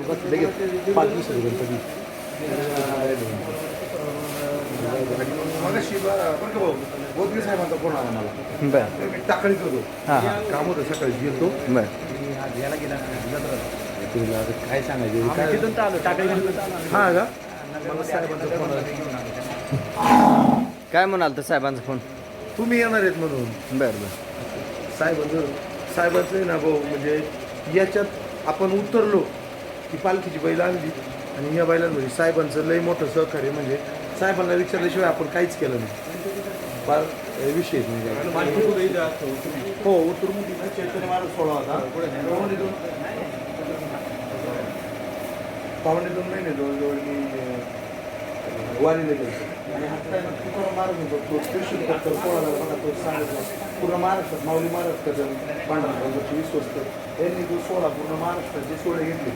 लगेच पाच दिवस गणपती मगाशी बरं बरं का भाऊ बोधगे साहेबांचा फोन आला मला बर तर मी टाकळीत होतो हां हां काम होतं सकाळी याला गेला तुला काय सांगायचं काय हा का साहेबांचा फोन आला म्हणाल तर साहेबांचा फोन? तुम्ही येणार आहेत म्हणून. बर बर. साहेबांचं साहेबांचं ना भाऊ म्हणजे याच्यात आपण उतरलो की पालखीची बैल आणली आणि या बैलांमध्ये साहेबांचं लय मोठं सहकार्य म्हणजे साहेबांना विचारल्याशिवाय आपण काहीच केलं नाही. फार विशेष म्हणजे हो उतरून चैतन्य सोळा होता पावणे दोन महिने जवळजवळ मी वारीला गेलो. तुकाराम महाराज होतो? तो स्पेशल डॉक्टर सोळा बघा तो सांगितलं. पूर्ण महाराष्ट्रात माऊली महाराष्ट्रात पांढरा विश्वस्त. यांनी तो सोळा पूर्ण महाराष्ट्रात जे सोहळे घेतले.